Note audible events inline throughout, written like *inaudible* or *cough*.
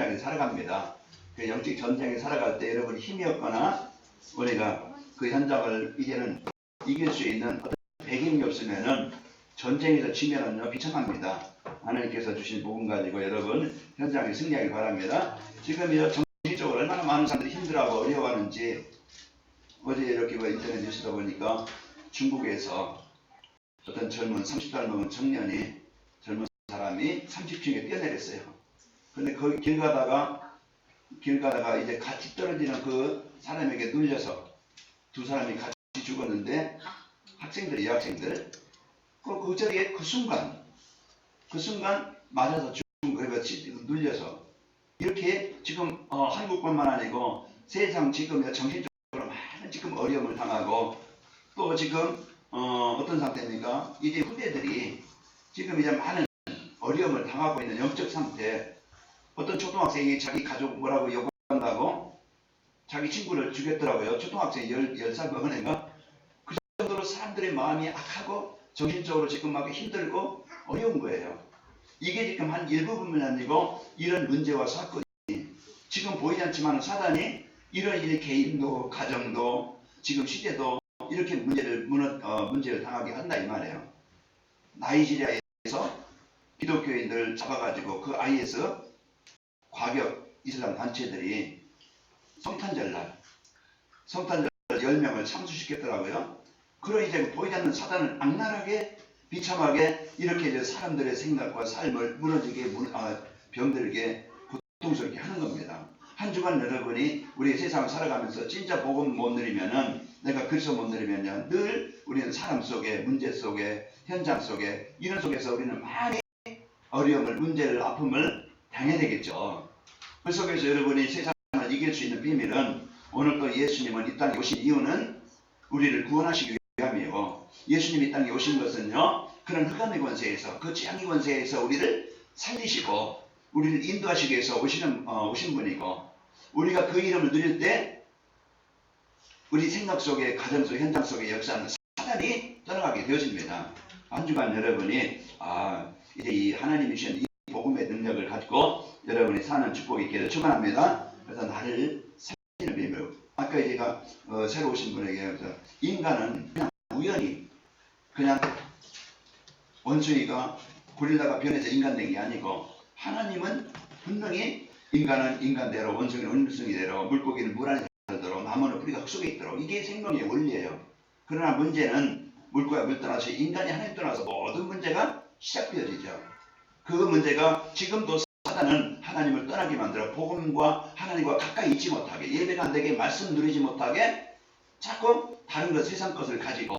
현장에 살아갑니다. 그 영적 전쟁에 살아갈 때 여러분이 힘이 없거나 우리가 그 현장을 이제는 이길 수 있는 배경이 없으면은 전쟁에서 지면은요 비참합니다. 하나님께서 주신 복음 가지고 여러분 현장에 승리하기 바랍니다. 지금 이 정신적으로 얼마나 많은 사람들이 힘들어하고 어려워하는지 어제 이렇게 뭐 인터넷 뉴스다 보니까 중국에서 어떤 젊은 30살 먹은 청년이 젊은 사람이 30층에 뛰어내렸어요. 근데 거기 길 가다가 길 가다가 이제 같이 떨어지는 그 사람에게 눌려서 두 사람이 같이 죽었는데 학생들, 여학생들 그, 그 자리에 그 순간 그 순간 맞아서 죽은 거예요. 그렇지? 눌려서 이렇게 지금 어, 한국뿐만 아니고 세상 지금 정신적으로 많은 지금 어려움을 당하고 또 지금 어, 어떤 상태입니까? 이제 후대들이 지금 이제 많은 어려움을 당하고 있는 영적 상태. 어떤 초등학생이 자기 가족 뭐라고 요구한다고 자기 친구를 죽였더라고요. 초등학생 열, 열살 먹은 애가 그 정도로 사람들의 마음이 악하고 정신적으로 지금 막 힘들고 어려운 거예요. 이게 지금 한 일부분이 아니고 이런 문제와 사건이 지금 보이지 않지만 사단이 이런 일 개인도 가정도 지금 시대도 이렇게 문제를 무너, 어, 문제를 당하게 한다 이 말이에요. 나이지리아에서 기독교인들 잡아가지고 그 아이에서 과격 이슬람 단체들이 성탄절 날 성탄절 10명을 참수시켰더라고요. 그런 이제 보이지 않는 사단은 악랄하게 비참하게 이렇게 이제 사람들의 생각과 삶을 무너지게 무- 아, 병들게 고통스럽게 하는 겁니다. 한 주간 여러분이 우리 세상을 살아가면서 진짜 복음 못 누리면은 내가 그리스도 못 누리면요 늘 우리는 사람 속에 문제 속에 현장 속에 이런 속에서 우리는 많이 어려움을 문제를 아픔을 당해야 되겠죠. 그 속에서 여러분이 세상을 이길 수 있는 비밀은 오늘 또 예수님은 이 땅에 오신 이유는 우리를 구원하시기 위함이요. 예수님이 이 땅에 오신 것은요, 그런 흑암의 권세에서, 그 재앙의 권세에서 우리를 살리시고, 우리를 인도하시기 위해서 오시는, 어, 오신 분이고, 우리가 그 이름을 누릴 때, 우리 생각 속에, 가정 속, 현장 속에 역사하는 사단이 떠나가게 되어집니다. 한 주간 여러분이, 아, 이제 이 하나님이 주신 이 복음의 능력을 가지고 여러분이 사는 축복이 있기를 축원합니다. 그래서 나를 살리는 비밀. 아까 제가 어, 새로 오신 분에게 인간은 그냥 우연히 그냥 원숭이가 고릴라가 변해서 인간 된 게 아니고 하나님은 분명히 인간은 인간대로 원숭이는 원숭이대로 물고기는 물 안에 살도록 나무는 뿌리가 흙 속에 있도록 이게 생명의 원리예요. 그러나 문제는 물고기가 물 떠나서 인간이 하나님 떠나서 모든 문제가 시작되어지죠. 그 문제가 지금도 사단은 하나님을 떠나게 만들어 복음과 하나님과 가까이 있지 못하게 예배가 안 되게 말씀 누리지 못하게 자꾸 다른 것 세상 것을 가지고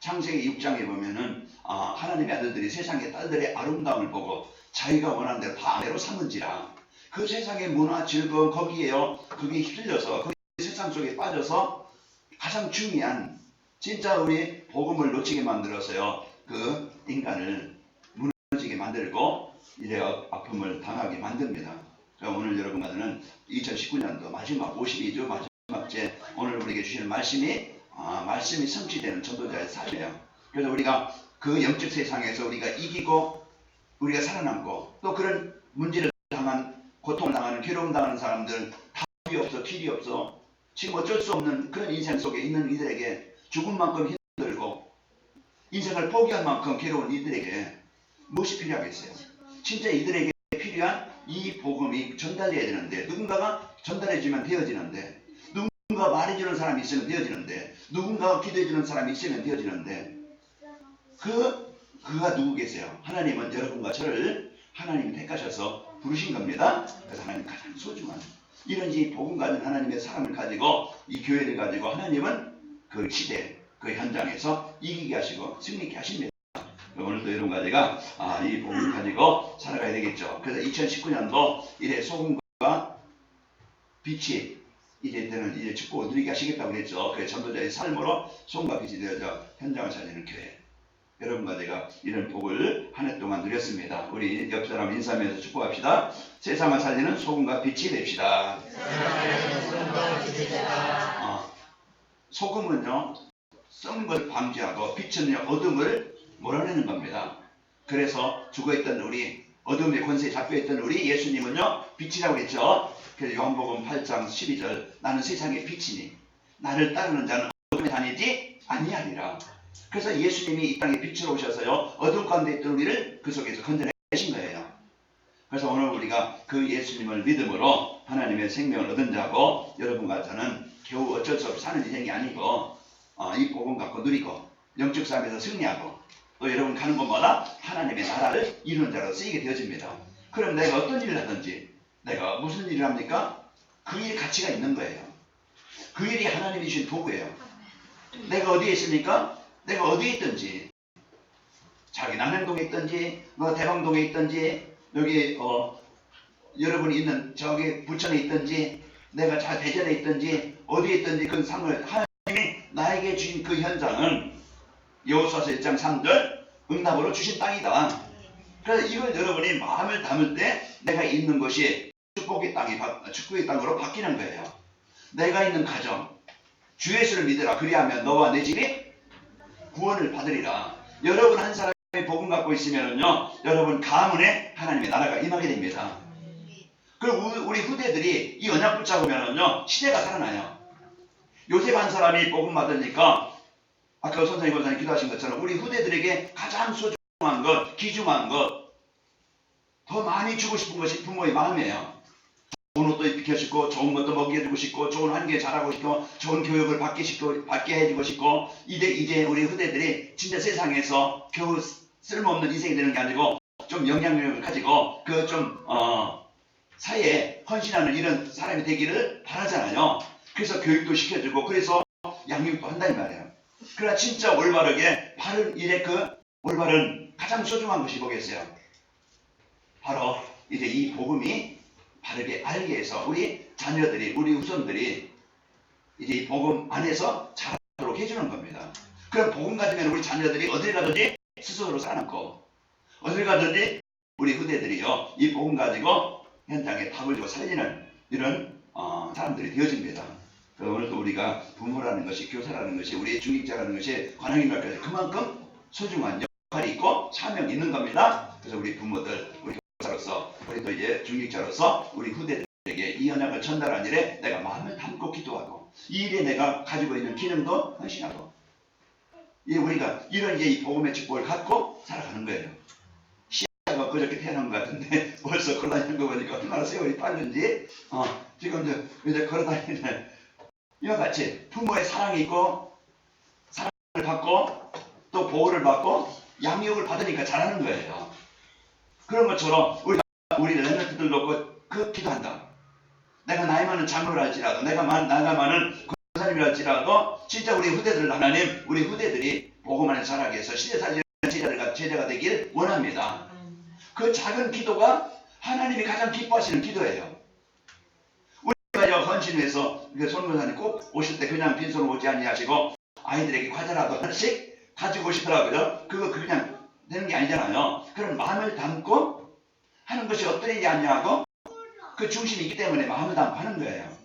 창세기 6장에 보면은 아, 하나님의 아들들이 세상의 딸들의 아름다움을 보고 자기가 원하는 대로 다 아내로 삼은지라. 그 세상의 문화 즐거움 거기에요. 거기에 휩쓸려서 그 세상 속에 빠져서 가장 중요한 진짜 우리 복음을 놓치게 만들어서요. 그 인간을 만들고 이래 아픔을 당하게 만듭니다. 그러니까 오늘 여러분과는 2019년도 마지막 52주 마지막째 오늘 우리에게 주시는 말씀이 아, 말씀이 성취되는 전도자의 삶이에요. 그래서 우리가 그 영적 세상에서 우리가 이기고 우리가 살아남고 또 그런 문제를 당한 고통을 당하는 괴로움 당하는 사람들 답이 없어 길이 없어 지금 어쩔 수 없는 그런 인생 속에 있는 이들에게 죽은 만큼 힘들고 인생을 포기할 만큼 괴로운 이들에게 무엇이 필요하겠어요? 진짜 이들에게 필요한 이 복음이 전달돼야 되는데 누군가가 전달해주면 되어지는데 누군가 말해주는 사람이 있으면 되어지는데 누군가가 기도해주는 사람이 있으면 되어지는데 그 그가 누구겠어요? 하나님은 여러분과 저를 하나님이 택하셔서 부르신 겁니다. 그래서 하나님 가장 소중한 이런 이 복음 가진 하나님의 사람을 가지고 이 교회를 가지고 하나님은 그 시대 그 현장에서 이기게 하시고 승리케 하십니다. 오늘도 여러분과 제가 아, 이 복음을 가지고 살아가야 되겠죠. 그래서 2019년도 이래 소금과 빛이 이제 때는 이제 축복을 누리게 하시겠다고 그랬죠. 그래서 전도자의 삶으로 소금과 빛이 되어져 현장을 살리는 교회. 여러분과 제가 이런 복을 한 해 동안 누렸습니다. 우리 옆 사람 인사하면서 축복합시다. 세상을 살리는 소금과 빛이 됩시다. 어, 소금은요, 썩는 걸 방지하고 빛은요, 어둠을 몰아내는 겁니다. 그래서 죽어있던 우리 어둠의 권세에 잡혀있던 우리 예수님은요 빛이라고 했죠. 그래서 요한복음 8장 12절 나는 세상의 빛이니 나를 따르는 자는 어둠에 다니지 아니하리라. 그래서 예수님이 이 땅에 빛으로 오셔서요 어둠 가운데 있던 우리를 그 속에서 건져내신 거예요. 그래서 오늘 우리가 그 예수님을 믿음으로 하나님의 생명을 얻은 자고 여러분과 저는 겨우 어쩔 수 없이 사는 인생이 아니고 어, 이 복음 갖고 누리고 영적 삶에서 승리하고 또 여러분 가는 곳마다 하나님의 나라를 이루는 자로 쓰이게 되어집니다. 그럼 내가 어떤 일을 하든지 내가 무슨 일을 합니까? 그 일의 가치가 있는 거예요. 그 일이 하나님이 주신 도구예요. 내가 어디에 있습니까? 내가 어디에 있든지 자기 남양동에 있든지 뭐 대방동에 있든지 여기 어 여러분이 있는 저기 부천에 있든지 내가 자 대전에 있든지 어디에 있든지 그 상을 하나님이 나에게 주신 그 현장은 여호수아서 1장 3절 응답으로 주신 땅이다. 그래서 이걸 여러분이 마음을 담을 때 내가 있는 것이 축복의 땅이 바- 축복의 땅으로 바뀌는 거예요. 내가 있는 가정 주 예수를 믿으라 그리하면 너와 내 집이 구원을 받으리라. 여러분 한 사람이 복음 갖고 있으면은요, 여러분 가문에 하나님의 나라가 임하게 됩니다. 그리고 우- 우리 후대들이 이 언약 붙잡으면은요, 시대가 살아나요. 요셉 한 사람이 복음 받으니까 아까 선생님 권사님 기도하신 것처럼 우리 후대들에게 가장 소중한 것, 귀중한 것, 더 많이 주고 싶은 것이 부모의 마음이에요. 좋은 옷도 입히고 싶고, 좋은 것도 먹게 해주고 싶고, 좋은 환경에 자라고 싶고, 좋은 교육을 받게 싶고, 받게 해주고 싶고, 이제, 이제 우리 후대들이 진짜 세상에서 겨우 쓸모없는 인생이 되는 게 아니고, 좀 영향력을 가지고, 그 좀, 어, 사회에 헌신하는 이런 사람이 되기를 바라잖아요. 그래서 교육도 시켜주고, 그래서 양육도 한다는 말이에요. 그러나 진짜 올바르게 바른 일의 그 올바른 가장 소중한 것이 뭐겠어요? 바로 이제 이 복음이 바르게 알게 해서 우리 자녀들이 우리 후손들이 이제 이 복음 안에서 자라도록 해주는 겁니다. 그럼 복음 가지면 우리 자녀들이 어딜 가든지 스스로 살아남고 어딜 가든지 우리 후대들이요 이 복음 가지고 현장에 답을 주고 살리는 이런 어, 사람들이 되어집니다. 오늘도 우리가 부모라는 것이 교사라는 것이 우리의 중직자라는 것이 관행인 말까지 그만큼 소중한 역할이 있고 사명이 있는 겁니다. 그래서 우리 부모들 우리 교사로서 우리 또 이제 중직자로서 우리 후대들에게 이 언약을 전달한 일에 내가 마음을 담고 기도하고 이 일에 내가 가지고 있는 기능도 헌신하고 이 우리가 이런 이 복음의 축복을 갖고 살아가는 거예요. 시아가 그저께 태어난 것 같은데 *laughs* 벌써 걸어다니는 거 보니까 얼마나 세월이 빠른지 어, 지금 이제 걸어다니는 이와 같이 부모의 사랑이 있고 사랑을 받고 또 보호를 받고 양육을 받으니까 잘하는 거예요. 그런 것처럼 우리가 우리 랩런트들 놓고 그 기도한다. 내가 나이 많은 장로를 할지라도 내가 많, 나이가 많은 권사님을 할지라도 진짜 우리 후대들 하나님 우리 후대들이 안에 자라게 해서 시대 살리는 제자들과 제자가 되길 원합니다. 그 작은 기도가 하나님이 가장 기뻐하시는 기도예요. 헌신해서 손문사님 꼭 오실 때 그냥 빈손으로 오지 아니하시고 아이들에게 과자라도 하나씩 가지고 오시더라고요. 그거 그냥 되는 게 아니잖아요. 그런 마음을 담고 하는 것이 어떠냐 하냐고 그 중심이 있기 때문에 마음을 담고 하는 거예요.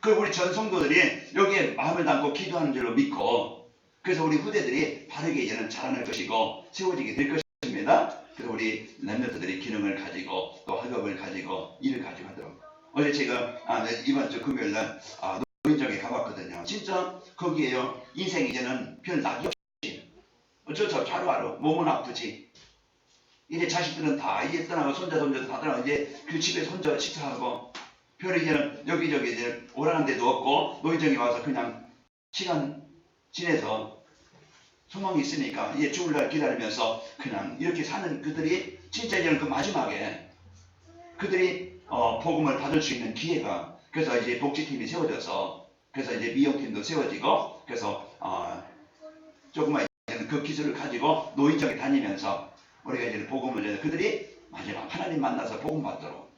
그 우리 전 성도들이 여기에 마음을 담고 기도하는 줄로 믿고 그래서 우리 후대들이 바르게 이제는 자라날 것이고 세워지게 될 것입니다. 그래서 우리 랩런트들이 기능을 가지고 또 학업을 가지고 일을 가지고 하도록 어제 제가 아, 네, 이번 주 금요일 날 아, 노인정에 가봤거든요. 진짜 거기에요. 인생 이제는 별 낙이 없이 없이 하루하루 몸은 아프지. 이제 자식들은 다 이제 떠나고 손자 손자도 다 떠나고 이제 그 집에 손자 식사하고 별 이제는 여기저기 이제 오라는 데도 없고 노인정에 와서 그냥 시간 지내서 소망이 있으니까 이제 죽을 날 기다리면서 그냥 이렇게 사는 그들이 진짜 이제는 그 마지막에 그들이 어, 복음을 받을 수 있는 기회가 그래서 이제 복지팀이 세워져서 그래서 이제 미용팀도 세워지고 그래서 어, 조금만 이제는 그 기술을 가지고 노인정에 다니면서 우리가 이제 복음을 이제 그들이 마지막 하나님 만나서 복음 받도록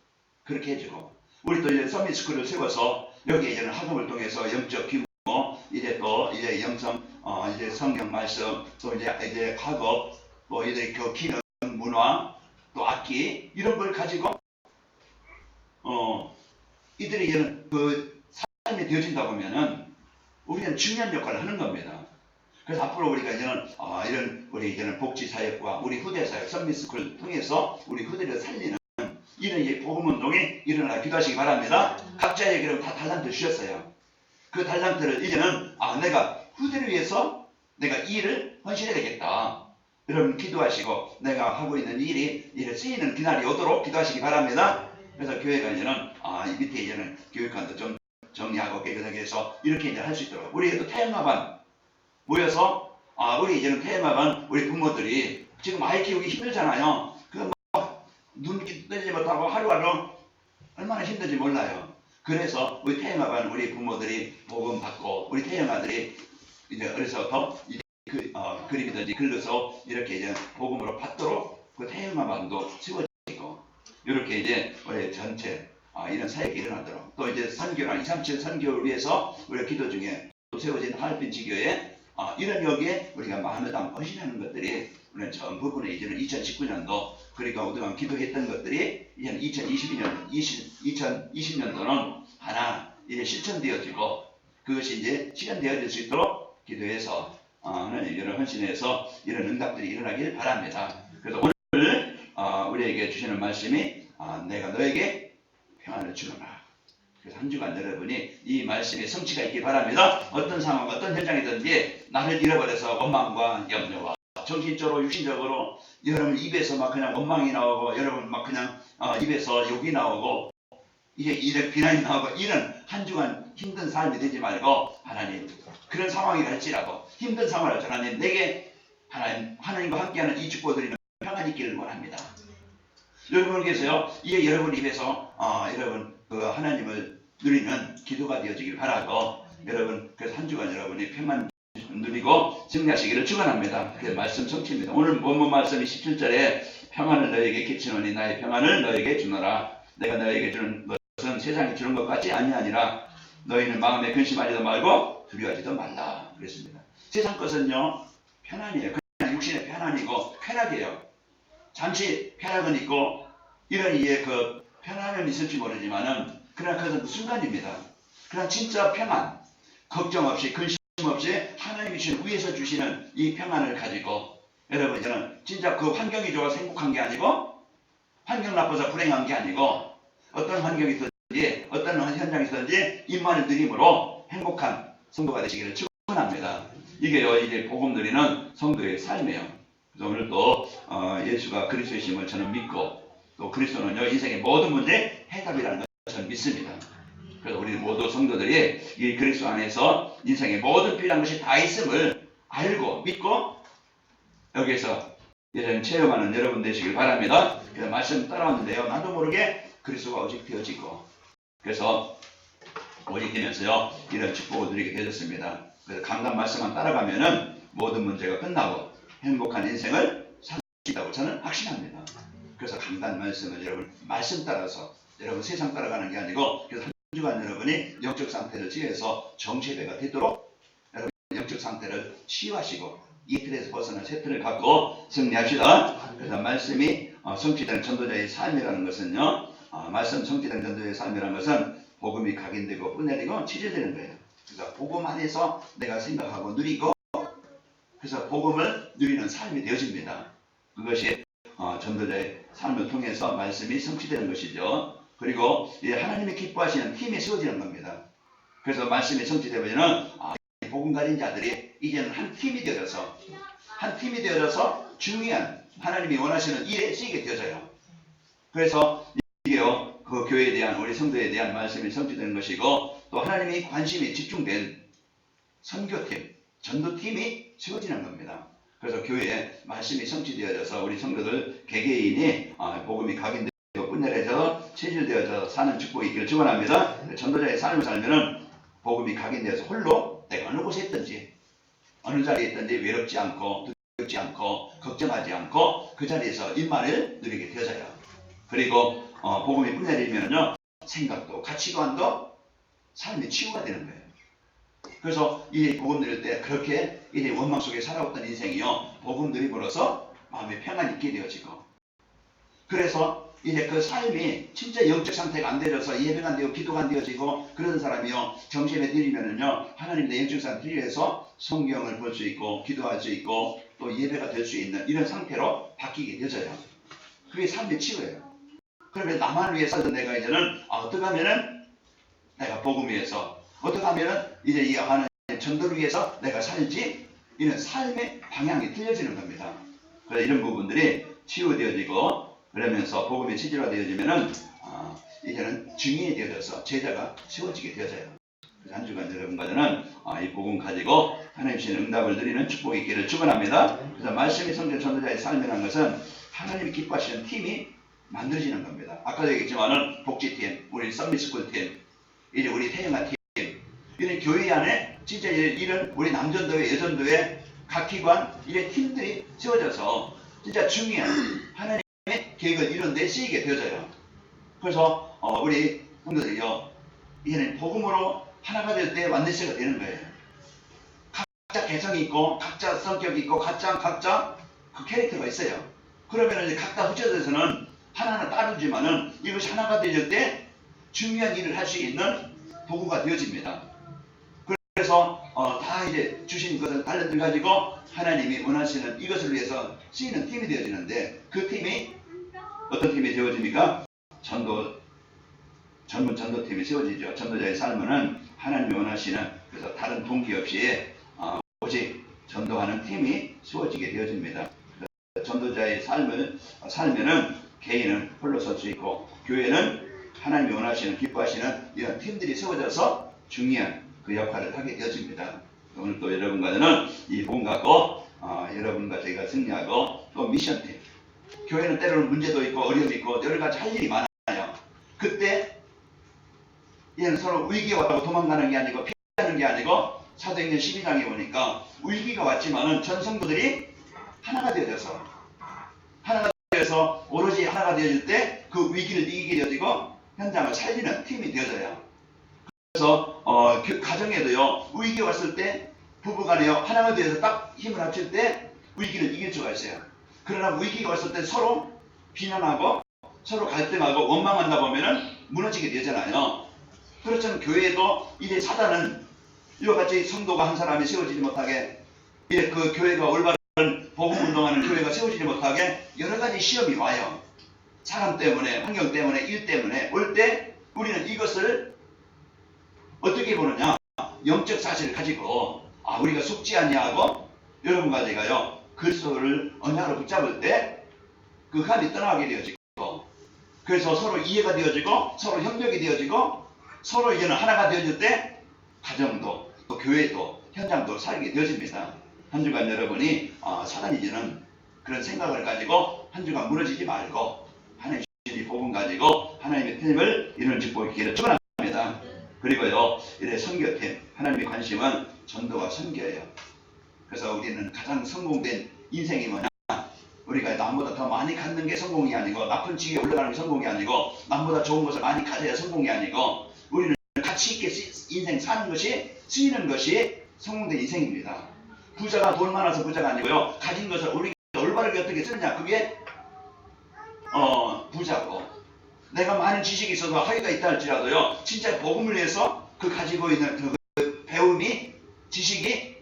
그렇게 해주고 우리 또 이제 서밋스쿨을 세워서 여기 이제는 학업을 통해서 영적 규모 이제 또 이제 영성 어 이제 성경 말씀 또 이제 이제 학업 또 이제 그 기능 문화 또 악기 이런 걸 가지고 어 이들이 이제는 그 삶이 되어진다 보면은 우리는 중요한 역할을 하는 겁니다. 그래서 앞으로 우리가 이제는 아, 이런 우리 이제는 복지 사역과 우리 후대 사역 선미스쿨 통해서 우리 후대를 살리는 이런 복음 운동이 일어나 기도하시기 바랍니다. 각자에게 다 달란트 주셨어요. 그 달란트를 이제는 아 내가 후대를 위해서 내가 이 일을 헌신해야 되겠다. 여러분 기도하시고 내가 하고 있는 일이 일에 쓰이는 그날이 오도록 기도하시기 바랍니다. 그래서 교회가 이제는 아, 이 밑에 이제는 교육관도 좀 정리하고 깨끗하게 해서 이렇게 이제 할 수 있도록 우리도 태영마반 모여서 아 우리 이제는 태영마반 우리 부모들이 지금 아이 키우기 힘들잖아요. 그눈 뜨지 못하고 하루하루 얼마나 힘든지 몰라요. 그래서 우리 태영아반 우리 부모들이 복음 받고 우리 태영아들이 이제 어려서부터 그, 어, 그림이든지 글로서 이렇게 이제 복음으로 받도록 그 태영아반도 세워지고 이렇게 이제 우리 전체 아, 이런 사역이 일어나도록 또 이제 선교랑 237 선교를 위해서 우리가 기도 중에 또 세워진 하얼빈 지교에 아, 이런 여기에 우리가 마음을 담고 헌신하는 것들이 우리는 전 부분에 이제는 2019년도 그러니까 우리가 기도했던 것들이 이제는 2022년, 20, 2020년도는 하나 이제 실천되어지고 그것이 이제 실현되어질 수 있도록 기도해서 어, 하나님 이런 헌신해서 이런 응답들이 일어나길 바랍니다. 그래서 어, 우리에게 주시는 말씀이 아, 내가 너에게 평안을 주노라. 그래서 한 주간 여러분이 이 말씀에 성취가 있길 바랍니다. 어떤 상황, 어떤 현장이든지 나를 잃어버려서 원망과 염려와 정신적으로, 육신적으로 여러분 입에서 막 그냥 원망이 나오고 여러분 막 그냥 어, 입에서 욕이 나오고 이게 이래 비난이 나오고 이런 한 주간 힘든 삶이 되지 말고 하나님 그런 상황이 할지라도 힘든 상황을 하나님 내게 하나님 하나님과 함께하는 이 축복드리는 평안이 있기를 원합니다. 여러분께서요 이게 여러분 입에서 어, 여러분 그 하나님을 누리는 기도가 되어지길 바라고 여러분 그래서 한 주간 여러분이 평안 누리고 승리하시기를 축원합니다. 그 말씀 성취입니다. 오늘 본문 말씀이 17절에 평안을 너에게 끼치노니 나의 평안을 너에게 주노라. 내가 너에게 주는 것은 세상이 주는 것 같지 아니하니라. 너희는 마음에 근심하지도 말고 두려워하지도 말라. 그랬습니다. 세상 것은요 편안이에요. 그냥 육신의 편안이고 쾌락이에요. 잠시 쾌락은 있고 이런 이에 그 편안은 있을지 모르지만은 그러나 그것은 순간입니다. 그러나 진짜 평안, 걱정 없이 근심 없이 하나님이 주신 위에서 주시는 이 평안을 가지고 여러분 이제는 진짜 그 환경이 좋아서 행복한 게 아니고 환경 나빠서 불행한 게 아니고 어떤 환경이 있든지 어떤 현장이 있든지 입만을 드림으로 행복한 성도가 되시기를 축원합니다. 이게요 이게 복음 드리는 성도의 삶이에요. 그래서 오늘 또 어, 예수가 그리스도이심을 저는 믿고 또 그리스도는요 인생의 모든 문제 해답이라는 걸 저는 믿습니다. 그래서 우리 모두 성도들이 이 그리스도 안에서 인생의 모든 필요한 것이 다 있음을 알고 믿고 여기에서 이런 체험하는 여러분 되시길 바랍니다. 그래서 말씀 따라왔는데요. 나도 모르게 그리스도가 오직 되어지고 그래서 오직 되면서요 이런 축복을 누리게 되었습니다. 그래서 강단 말씀만 따라가면은 모든 문제가 끝나고 행복한 인생을 살 수 있다고 저는 확신합니다. 그래서 강단 말씀을 여러분 말씀 따라서 여러분 세상 따라가는 게 아니고 그래서 한 주간 여러분이 영적 상태를 지어서 정체배가 되도록 여러분 영적 상태를 치유하시고 이 틀에서 벗어나 새 틀을 갖고 승리합시다. 그래서 말씀이 어, 성취되는 전도자의 삶이라는 것은요. 어, 말씀 성취되는 전도자의 삶이라는 것은 복음이 각인되고 뿌내리고 치료되는 거예요. 그래서 복음 안에서 내가 생각하고 누리고 그래서 복음을 누리는 삶이 되어집니다. 그것이 어, 전도자의 삶을 통해서 말씀이 성취되는 것이죠. 그리고 이 하나님이 기뻐하시는 힘이 세워지는 겁니다. 그래서 말씀이 성취되면 아, 복음 가진 자들이 이제는 한 팀이 되어서 한 팀이 되어서 중요한 하나님이 원하시는 일에 쓰이게 되어져요. 그래서 이게요 그 교회에 대한 우리 성도에 대한 말씀이 성취되는 것이고 또 하나님의 관심이 집중된 선교팀, 전도팀이 세워지는 겁니다. 그래서 교회에 말씀이 성취되어져서 우리 성도들 개개인이 아, 복음이 각인되고 분열해져 체질되어져 사는 축복이 있기를 축원합니다. 전도자의 삶을 살면은 복음이 각인되어서 홀로 내가 어느 곳에 있든지 어느 자리에 있든지 외롭지 않고 두렵지 않고 걱정하지 않고 그 자리에서 입만을 누리게 되어져요. 그리고 어, 복음이 분열되면요 생각도 가치관도 삶의 치유가 되는 거예요. 그래서 이 복음 드릴 때 그렇게 이제 원망 속에 살아왔던 인생이요 복음 드림으로써 마음의 평안이 있게 되어지고 그래서 이제 그 삶이 진짜 영적 상태가 안 되어서 예배가 안 되고 기도가 안 되어지고 그런 사람이요 정신에 들이면은요 하나님 내 영적 상태 들이해서 성경을 볼 수 있고 기도할 수 있고 또 예배가 될 수 있는 이런 상태로 바뀌게 되져요. 그게 삶의 치유예요. 그러면 나만 위해서 내가 이제는 아, 어떻게 하면은 내가 복음 위해서 어떻게 하면은 이제 이 하나님 전도를 위해서 내가 살지 이런 삶의 방향이 틀려지는 겁니다. 그래서 이런 부분들이 치유되어지고 그러면서 복음이 체질화 되어지면은 아, 이제는 증인이 되어져서 제자가 세워지게 되어져요. 그래서 한 주간 여러분과는 아, 이 복음 가지고 하나님 신 응답을 드리는 축복이 있기를 축원합니다. 그래서 말씀이 성전 전도자의 삶이라는 것은 하나님이 기뻐하시는 팀이 만들어지는 겁니다. 아까도 얘기했지만은 복지 팀, 우리 썸미스쿨 팀, 이제 우리 태영아 팀, 이런 교회 안에 진짜 이런 우리 남전도회, 여전도회 각 기관 이런 팀들이 세워져서 진짜 중요한 하나님의 계획을 이룬 데 쓰이게 되어져요. 그래서 어, 우리 형들이요, 이는 복음으로 하나가 될 때 완전체가 되는 거예요. 각자 개성이 있고, 각자 성격이 있고, 각자 각자 그 캐릭터가 있어요. 그러면 이제 각자 흩어져서는 하나는 따르지만은 이것이 하나가 되질 때 중요한 일을 할 수 있는 도구가 되어집니다. 그래서 어, 다 이제 주신 것을 달란트 가지고 하나님이 원하시는 이것을 위해서 쓰이는 팀이 되어지는데 그 팀이 어떤 팀이 되어집니까? 전도 전문 전도팀이 세워지죠. 전도자의 삶은 하나님이 원하시는 그래서 다른 동기 없이 어, 오직 전도하는 팀이 세워지게 되어집니다. 전도자의 삶을 살면은 개인은 홀로 설 수 있고 교회는 하나님이 원하시는 기뻐하시는 이런 팀들이 세워져서 중요한 그 역할을 하게 되어집니다. 오늘 또 여러분과는 이 복음 갖고 어, 여러분과 저희가 승리하고 또 미션팀 교회는 때로는 문제도 있고 어려움이 있고 여러 가지 할 일이 많아요. 그때 얘는 서로 위기가 왔다고 도망가는 게 아니고 피하는 게 아니고 사도행전 12장에 보니까 위기가 왔지만은 전 성도들이 하나가 되어져서 하나가 되어서 오로지 하나가 되어질 때 그 위기를 이기게 되어지고 현장을 살리는 팀이 되어져요. 그래서 어, 그 가정에도요 위기 왔을 때 부부간에요 하나가 되어서 딱 힘을 합칠 때 위기를 이길 수가 있어요. 그러나 위기가 왔을 때 서로 비난하고 서로 갈등하고 원망한다 보면은 무너지게 되잖아요. 그렇지만 교회도 이제 사단은 이와 같이 성도가 한 사람이 세워지지 못하게 이제 그 교회가 올바른 복음 운동하는 교회가 세워지지 못하게 여러 가지 시험이 와요. 사람 때문에, 환경 때문에, 일 때문에 올 때 우리는 이것을 어떻게 보느냐? 영적 사실을 가지고 아 우리가 속지 아니하고 여러분과 제가요 그리스도를 언약으로 붙잡을 때그 흑암이 떠나게 되어지고 그래서 서로 이해가 되어지고 서로 협력이 되어지고 서로 이제는 하나가 되어질 때 가정도 또 교회도 현장도 살게 되어집니다. 한 주간 여러분이 어, 사단이 이제는 그런 생각을 가지고 한 주간 무너지지 말고 하나님의 이 복음 가지고 하나님의 팀을 이루는 축복의 기회를 축원합니다. 그리고요 이래 선교팀 하나님의 관심은 전도와 선교예요. 그래서 우리는 가장 성공된 인생이 뭐냐? 우리가 남보다 더 많이 갖는 게 성공이 아니고 나쁜 지위에 올라가는 게 성공이 아니고 남보다 좋은 것을 많이 가져야 성공이 아니고 우리는 가치 있게 쓰- 인생 사는 것이 쓰이는 것이 성공된 인생입니다. 부자가 돈 많아서 부자가 아니고요. 가진 것을 우리가 올바르게 어떻게 쓰느냐 그게 어 부자고 내가 많은 지식이 있어도 학위가 있다 할지라도요. 진짜 복음을 위해서 그 가지고 있는 그 배움이 지식이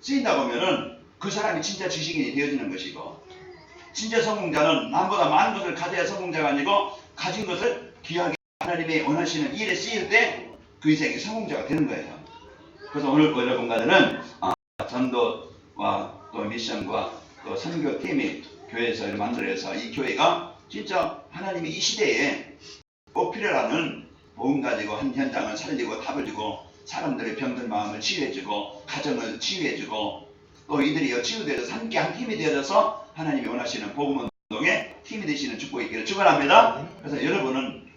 쓰인다 보면은 그 사람이 진짜 지식인이 되어지는 것이고 진짜 성공자는 남보다 많은 것을 가져야 성공자가 아니고 가진 것을 귀하게 하나님이 원하시는 일에 쓰일 때 그 인생이 성공자가 되는 거예요. 그래서 오늘 여러분과는 아, 전도와 또 미션과 또 선교팀이 교회에서 만들어서 이 교회가 진짜 하나님이 이 시대에 꼭 필요하는 복음 가지고 한 현장을 살리고 답을 주고 사람들의 병든 마음을 치유해주고 가정을 치유해주고 또 이들이 치유되어서 함께 한 팀이 되어져서 하나님이 원하시는 복음 운동의 팀이 되시는 축복이 있기를 축원합니다. 그래서 여러분은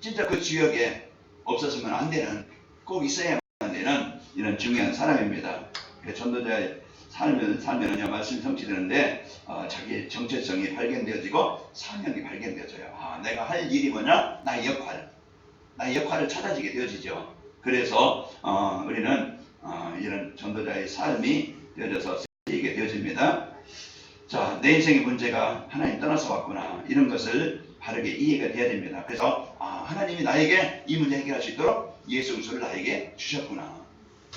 진짜 그 지역에 없었으면 안 되는 꼭 있어야만 되는 이런 중요한 사람입니다. 그 전도자의 삶을 살면은요 말씀이 성취되는데 어, 자기 정체성이 발견되어지고 사명이 발견되어져요. 아 내가 할 일이 뭐냐? 나의 역할, 나의 역할을 찾아지게 되어지죠. 그래서 어, 우리는 어, 이런 전도자의 삶이 되어져서 쓰이게 되어집니다. 자, 내 인생의 문제가 하나님 떠나서 왔구나. 이런 것을 바르게 이해가 돼야 됩니다. 그래서 아, 하나님이 나에게 이 문제 해결할 수 있도록 예수 그리스도를 나에게 주셨구나.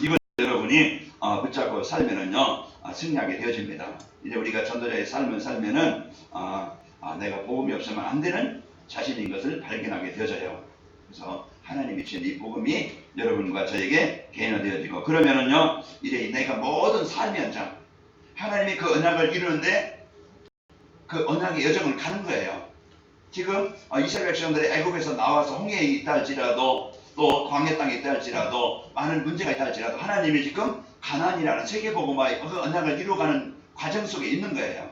여러분 여러분이 어, 붙잡고 살면은요 아, 승리하게 되어집니다. 이제 우리가 전도자의 삶을 살면은 아, 아, 내가 복음이 없으면 안 되는 자신인 것을 발견하게 되어져요. 그래서 하나님이 주신 이 복음이 여러분과 저에게 개인화되어지고 그러면은요 이제 내가 모든 삶의 현장 하나님이 그 언약을 이루는데 그 언약의 여정을 가는 거예요. 지금 어, 이스라엘 백성들이 애굽에서 나와서 홍해에 있다 할지라도 또 광야 땅에 있다 할지라도 많은 문제가 있다 할지라도 하나님이 지금 가난이라는 세계복음화의 그 언약을 이루어가는 과정 속에 있는 거예요.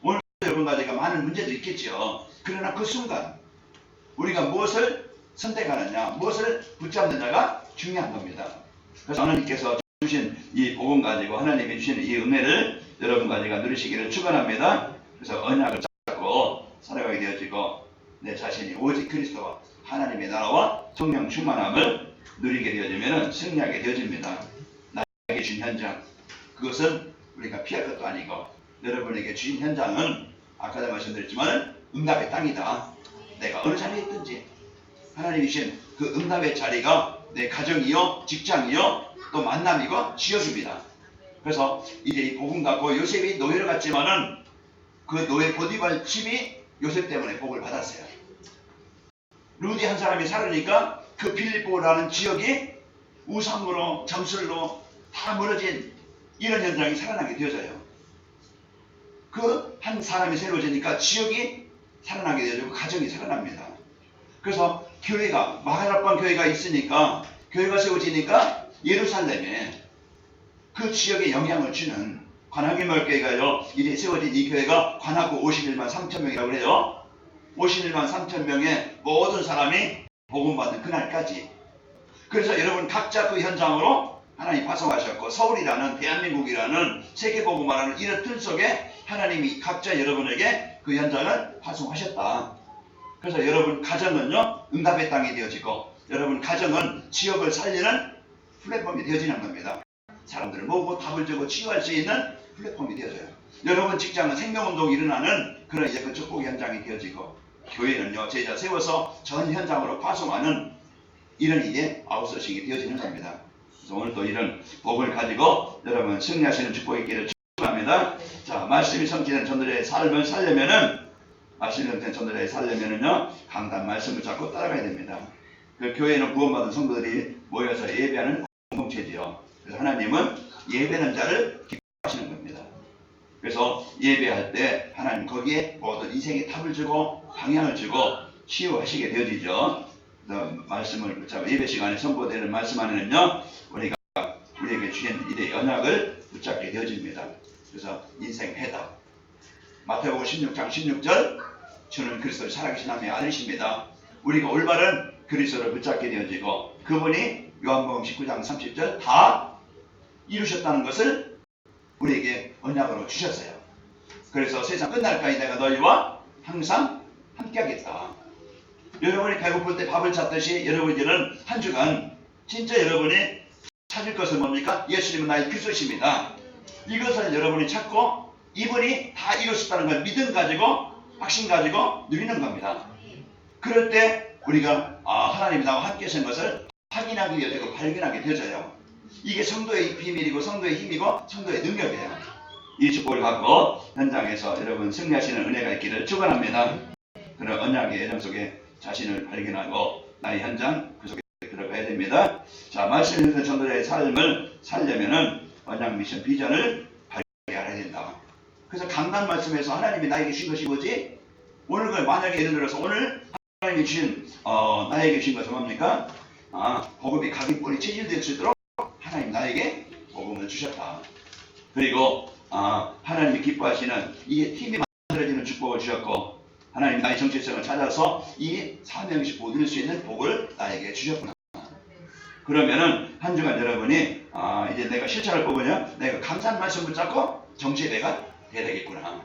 오늘 여러분과 제가 많은 문제도 있겠죠. 그러나 그 순간 우리가 무엇을 선택하느냐, 무엇을 붙잡느냐가 중요한 겁니다. 그래서 하나님께서 주신 이 복음 가지고 하나님이 주신 이 은혜를 여러분과 제가 누리시기를 축원합니다. 그래서 언약을 잡고 살아가게 되어지고 내 자신이 오직 그리스도와 하나님의 나라와 성령 충만함을 누리게 되어지면 승리하게 되어집니다. 주신 현장 그것은 우리가 피할 것도 아니고 여러분에게 주신 현장은 아까도 말씀드렸지만 응답의 땅이다. 내가 어느 자리에 있든지 하나님이 주신 그 응답의 자리가 내 가정이요 직장이요 또 만남이고 지역입니다. 그래서 이제 이 복음 갖고 요셉이 노예를 갔지만은 그 노예 보디발 집이 요셉 때문에 복을 받았어요. 루디 한 사람이 살으니까 그 빌보라는 지역이 우상으로 점술로 다 멀어진 이런 현장이 살아나게 되어져요. 그 한 사람이 새로워지니까 지역이 살아나게 되어지고 가정이 살아납니다. 그래서 교회가 마가라반 교회가 있으니까 교회가 세워지니까 예루살렘에 그 지역에 영향을 주는 관악의 교회가요 이제 세워진 이 교회가 관악구 51만 3천 명이라고 그래요 51만 3천 명의 모든 사람이 복음받는 그날까지 그래서 여러분 각자 그 현장으로 하나님 파송하셨고 서울이라는 대한민국이라는 세계복음화라는 이런 틀 속에 하나님이 각자 여러분에게 그 현장을 파송하셨다 그래서 여러분 가정은요 응답의 땅이 되어지고 여러분 가정은 지역을 살리는 플랫폼이 되어지는 겁니다. 사람들을 모으고 답을 주고 치유할 수 있는 플랫폼이 되어져요. 여러분 직장은 생명운동이 일어나는 그런 이제 그 축복 현장이 되어지고 교회는요 제자 세워서 전 현장으로 파송하는 이런 이제 아웃소싱이 되어지는 겁니다. 그래서 오늘도 이런 복을 가지고 여러분 승리하시는 축복이 있기를 축복합니다. 자 말씀이 성취된 전도자의 삶을 살려면은 말씀이 성취된 전도자의 살려면은요 강단 말씀을 잡고 따라가야 됩니다. 그 교회는 구원받은 성도들이 모여서 예배하는 공동체지요. 그래서 하나님은 예배하는 자를 기뻐하시는 겁니다. 그래서 예배할 때 하나님 거기에 모든 인생의 답을 주고 방향을 주고 치유하시게 되어지죠. 말씀을 붙잡고 예배 시간에 선포되는 말씀 안에는요 우리가 우리에게 주신 이의 언약을 붙잡게 되어집니다. 그래서 인생 해답 마태복음 16장 16절 주는 그리스도의 살아계신 하나님의 아들이십니다. 우리가 올바른 그리스도를 붙잡게 되어지고 그분이 요한복음 19장 30절 다 이루셨다는 것을 우리에게 언약으로 주셨어요. 그래서 세상 끝날까지 내가 너희와 항상 함께하겠다. 여러분이 배고플 때 밥을 찾듯이 여러분 이제는 한 주간 진짜 여러분이 찾을 것은 뭡니까? 예수님은 나의 그리스도십니다. 이것을 여러분이 찾고 이분이 다 이루셨다는 걸 믿음 가지고 확신 가지고 누리는 겁니다. 그럴 때 우리가 아, 하나님이 나와 함께 하신 것을 확인하기 위해 되고 발견하게 되어져요. 이게 성도의 비밀이고 성도의 힘이고 성도의 능력이에요. 이 축복을 갖고 현장에서 여러분 승리하시는 은혜가 있기를 축원합니다. 그런 언약의 예정 속에 자신을 발견하고 나의 현장 그 속에 들어가야 됩니다. 자, 말씀 있는 전도자의 삶을 살려면은 언약 미션 비전을 발견해야 된다. 그래서 강단 말씀에서 하나님이 나에게 주신 것이 뭐지? 오늘 그 만약에 예를 들어서 오늘 하나님이 주신 어, 나에게 주신 것은 뭡니까? 아, 복음이 각인뿌리 체질될 수 있도록 하나님 나에게 복음을 주셨다. 그리고 아, 하나님이 기뻐하시는 이 팀이 만들어지는 축복을 주셨고 하나님 나의 정체성을 찾아서 이 사명식 보여줄 수 있는 복을 나에게 주셨구나. 그러면은 한 주간 여러분이 아, 이제 내가 실천할 거군요. 내가 감사한 말씀 붙잡고 정치의 내가 되겠구나.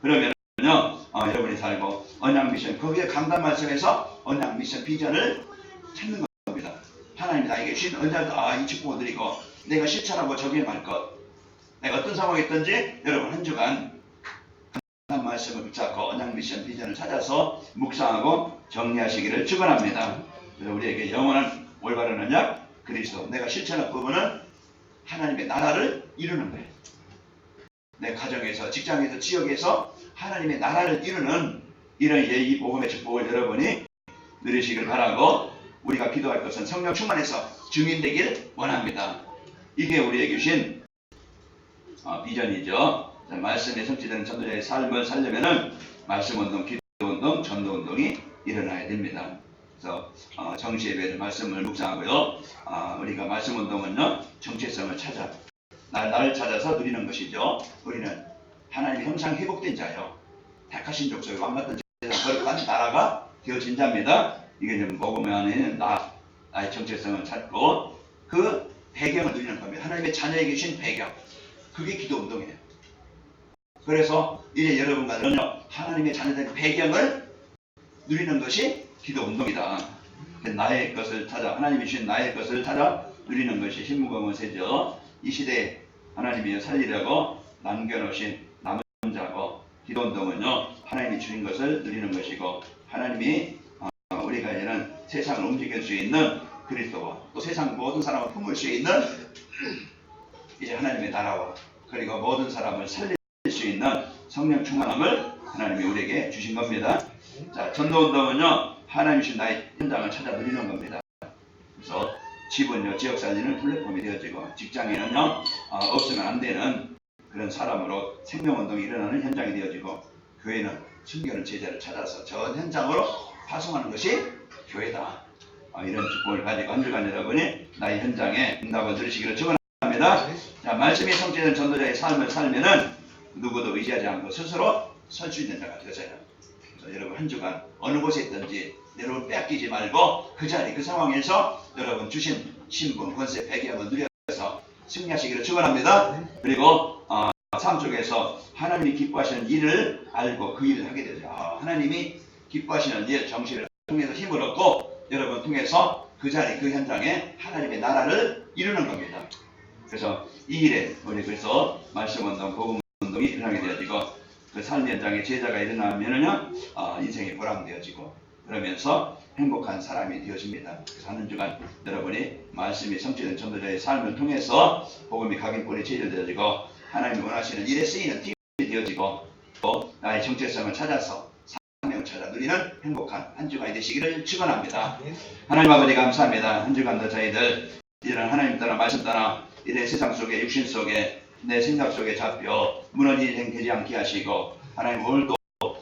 그러면은요, 어, 여러분이 살고 언약 미션 거기에 강단 말씀에서 언약 미션 비전을 찾는 겁니다. 하나님이 나에게 주신 언약도 아이 축복을 드리고 내가 실천하고 적용할 것. 내가 어떤 상황이 있든지 여러분 한 주간 말씀을 붙잡고 언약 미션 비전을 찾아서 묵상하고 정리하시기를 축원합니다. 그래서 우리에게 영원한 올바른 언약 그리스도 내가 실천할 부분은 하나님의 나라를 이루는 거예요. 내 가정에서, 직장에서, 지역에서 하나님의 나라를 이루는 이런 예의 복음의 축복을 여러분이 누리시길 바라고 우리가 기도할 것은 성령 충만해서 증인되길 원합니다. 이게 우리에게 주신 어, 비전이죠. 자, 말씀에 성취되는 전도자의 삶을 살려면은 말씀 운동, 기도 운동, 전도 운동이 일어나야 됩니다. 그래서 어, 정시 예배를 말씀을 묵상하고요. 아, 우리가 말씀 운동은요 정체성을 찾아 날, 나를 찾아서 누리는 것이죠. 우리는 하나님의 형상 회복된 자요. 택하신 족속의 왕 같은 세상 거룩한 나라가 되어진 자입니다. 이게 좀 먹으면 나 나의 정체성을 찾고 그 배경을 누리는 겁니다. 하나님의 자녀에게 주신 배경. 그게 기도 운동이에요. 그래서 이제 여러분과 저는요 하나님의 자녀된 배경을 누리는 것이 기도 운동이다. 나의 것을 찾아 하나님이 주신 나의 것을 찾아 누리는 것이 신무검은 세죠. 이 시대에 하나님이 살리려고 남겨놓으신 남은 자고 기도 운동은요 하나님이 주신 것을 누리는 것이고 하나님이 어, 우리가 이제는 세상을 움직일 수 있는 그리스도와 또 세상 모든 사람을 품을 수 있는 이제 하나님의 나라와 그리고 모든 사람을 살릴 수 있는 성령 충만함을 하나님이 우리에게 주신 겁니다. 자, 전도 운동은요, 하나님 신 나의 현장을 찾아 누리는 겁니다. 그래서 집은요, 지역사회는 플랫폼이 되어지고, 직장에는요, 어, 없으면 안 되는 그런 사람으로 생명 운동이 일어나는 현장이 되어지고, 교회는 숨겨는 제자를 찾아서 전 현장으로 파송하는 것이 교회다. 어, 이런 축복을 가지고 한 주간 여러분이 나의 현장에 응답을 들으시기를 축원합니다. 자, 말씀이 성취된 전도자의 삶을 살면은 누구도 의지하지 않고 스스로 설 수 있는 자가 되어져요. 그래서 여러분 한 주간 어느 곳에 있든지 여러분 뺏기지 말고 그 자리 그 상황에서 여러분 주신 신분 권세 배경을 누려서 승리하시기를 축원합니다. 그리고 어, 삶 속에서 하나님이 기뻐하시는 일을 알고 그 일을 하게 되죠. 아, 하나님이 기뻐하시는 일 정신을 통해서 힘을 얻고 여러분 통해서 그 자리 그 현장에 하나님의 나라를 이루는 겁니다. 그래서 이 일에 우리 그래서 말씀 운동, 복음 운동이 일어나게 되어지고 그삶 현장에 제자가 일어나면은요 어, 인생이 보람되어지고 그러면서 행복한 사람이 되어집니다. 하는 주간 여러분이 말씀이 성취된 전도자의 삶을 통해서 복음이 각인권이 제절되어지고 하나님이 원하시는 일에 쓰이는 팀이 되어지고 또 나의 정체성을 찾아서 사명을 찾아 누리는 행복한 한 주간이 되시기를 축원합니다. 하나님 아버지 감사합니다. 한 주간도 저희들 이런 하나님 따라 말씀 따라 이래 세상 속에 육신 속에 내 생각 속에 잡혀 무너지는 행 되지 않게 하시고 하나님 오늘도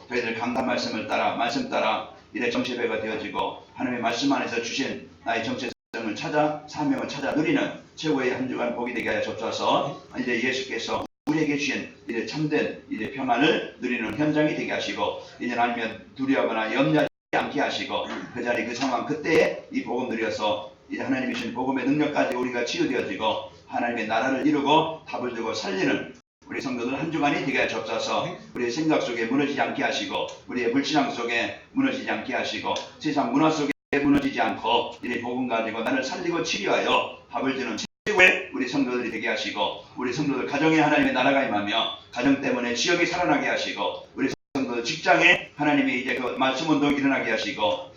저희들 강단 말씀을 따라 말씀 따라 이래 정체배가 되어지고 하나님의 말씀 안에서 주신 나의 정체성을 찾아 사명을 찾아 누리는 최고의 한 주간 복이 되게 하여 좁혀서. 이제 예수께서 우리에게 주신 이제 참된 이제 평안을 누리는 현장이 되게 하시고 이제 아니면 두려워하거나 염려하지 않게 하시고 그 자리 그 상황 그때에 이 복음 누려서 이제 하나님이 주신 복음의 능력까지 우리가 치유되어지고 하나님의 나라를 이루고 답을 주고 살리는 우리 성도들 한 주간이 되게 접사서 우리의 생각 속에 무너지지 않게 하시고 우리의 불신앙 속에 무너지지 않게 하시고 세상 문화 속에 무너지지 않고 이 복음 가지고 나를 살리고 치료하여 답을 주는 최고의 우리 성도들이 되게 하시고 우리 성도들 가정에 하나님의 나라가 임하며 가정 때문에 지역이 살아나게 하시고 우리 성도들 직장에 하나님이 이제 그 말씀 운동이 일어나게 하시고 또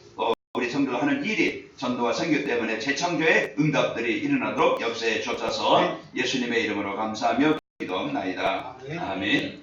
우리 성도가 하는 일이 전도와 선교 때문에 재창조의 응답들이 일어나도록 역사에 쫓아서 예수님의 이름으로 감사하며 기도합나이다. 아멘.